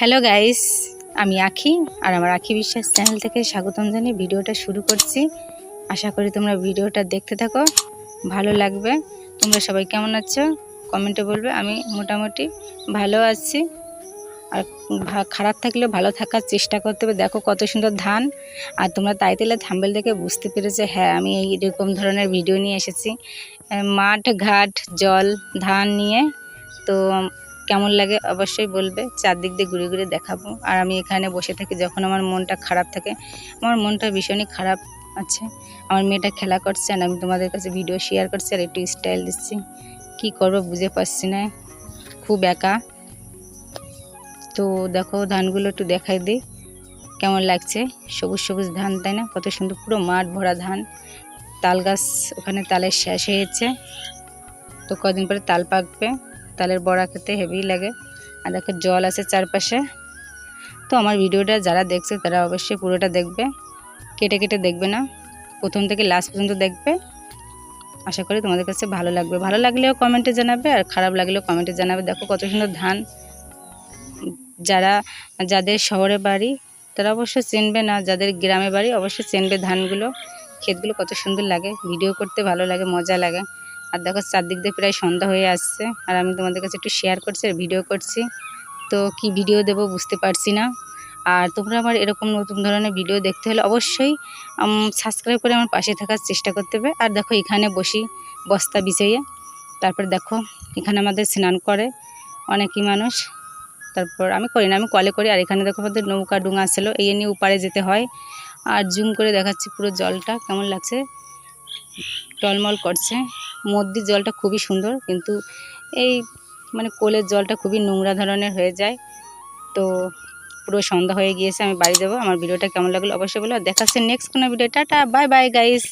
Hello guys আমি আখি আর আমার আখি বিশ্বাস চ্যানেল থেকে স্বাগতম জানিয়ে ভিডিওটা শুরু করছি। আশা করি তোমরা ভিডিওটা দেখতে থাকো, ভালো লাগবে। তোমরা সবাই কেমন আছো? কমেন্টে বলবে, আমি মোটামুটি ভালো আছি। আর খারাপ থাকলেও ভালো থাকার চেষ্টা করতে হবে। দেখো কত সুন্দর ধান। আর তোমরা তাই তেলে থাম্বেল দেখে বুঝতে পেরেছে হ্যাঁ আমি এই এরকম ধরনের ভিডিও নিয়ে এসেছি। মাঠ, ঘাট, জল, ধান নিয়ে। তো কেমন লাগে অবশ্যই বলবে। চারদিক দিয়ে ঘুরে ঘুরে দেখাবো। আর আমি এখানে বসে থাকি যখন আমার মনটা খারাপ থাকে, আমার মনটা ভীষণই খারাপ আছে। আমার মেয়েটা খেলা করছে আর আমি তোমাদের কাছে ভিডিও শেয়ার করছি আর একটু স্টাইল দিচ্ছি। কি করব বুঝে পারছি না। খুব একা। তো দেখো, ধানগুলো একটু দেখাই দিই। কেমন লাগছে? সবুজ সবুজ ধান, তাই না? কত সুন্দর পুরো মাঠ ভরা ধান। তাল গাছ ওখানে তালের শেষ হয়েছে। তো কদিন পরে তাল পাকবে। তালের বড়া খেতে হেভি লাগে। আর দেখো জল আছে চারপাশে। তো আমার ভিডিওটা যারা দেখছে তারা অবশ্যই পুরোটা দেখবে। কেটে কেটে দেখবে না। প্রথম থেকে লাস্ট পর্যন্ত দেখবে। আশা করি তোমাদের কাছে ভালো লাগবে। ভালো লাগলেও কমেন্টে জানাবে আর খারাপ লাগলেও কমেন্টে জানাবে। দেখো কত সুন্দর ধান। যারা, যাদের শহরে বাড়ি, তারা অবশ্যই চিনবে না। যাদের গ্রামে বাড়ি, অবশ্যই চিনবে ধানগুলো। ক্ষেতগুলো কত সুন্দর লাগে। ভিডিও করতে ভালো লাগে, মজা লাগে। আর দেখো চারদিক দিয়ে প্রায় সন্ধ্যা হয়ে আসছে, আর আমি তোমাদের কাছে একটু শেয়ার করছি আর ভিডিও করছি। তো কি ভিডিও দেব বুঝতে পারছি না। আর তোমরা আমার এরকম নতুন ধরনের ভিডিও দেখতে হলে অবশ্যই সাবস্ক্রাইব করে আমার পাশে থাকার চেষ্টা করতে হবে। আর দেখো এখানে বসি বস্তা বিছাইয়ে তারপর দেখো এখানে আমাদের স্নান করে অনেকই মানুষ। তারপর আমি করি না, আমি কলে করি। আর এখানে দেখো আমাদের নৌকা ডুঙা ছিল, এই নিয়ে উপারে যেতে হয়। আর জুম করে দেখাচ্ছি পুরো জলটা, কেমন লাগছে? টলমল করছে। মধ্যে জলটা খুবই সুন্দর, কিন্তু এই মানে কোলের জলটা খুবই নোংরা ধরনের হয়ে যায়। তো পুরো সন্ধ্যা হয়ে গিয়েছে, আমি বাড়ি যাব। আমার ভিডিওটা কেমন লাগল অবশ্যই বলো। দেখাচ্ছে নেক্সট কোনো video tata bye bye guys